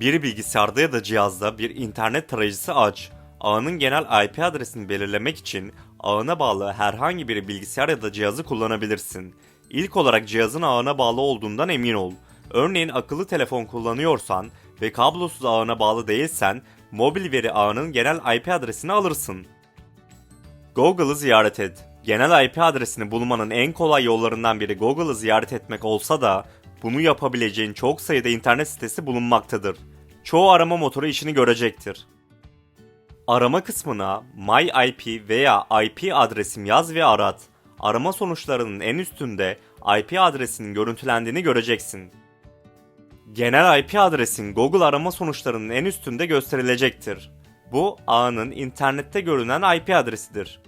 Bir bilgisayarda ya da cihazda bir internet tarayıcısı aç. Ağının genel IP adresini belirlemek için ağına bağlı herhangi bir bilgisayar ya da cihazı kullanabilirsin. İlk olarak cihazın ağına bağlı olduğundan emin ol. Örneğin akıllı telefon kullanıyorsan ve kablosuz ağına bağlı değilsen mobil veri ağının genel IP adresini alırsın. Google'ı ziyaret et. Genel IP adresini bulmanın en kolay yollarından biri Google'ı ziyaret etmek olsa da bunu yapabileceğin çok sayıda internet sitesi bulunmaktadır. Çoğu arama motoru işini görecektir. Arama kısmına My IP veya IP adresim yaz ve arat. Arama sonuçlarının en üstünde IP adresinin görüntülendiğini göreceksin. Genel IP adresin Google arama sonuçlarının en üstünde gösterilecektir. Bu ağının internette görünen IP adresidir.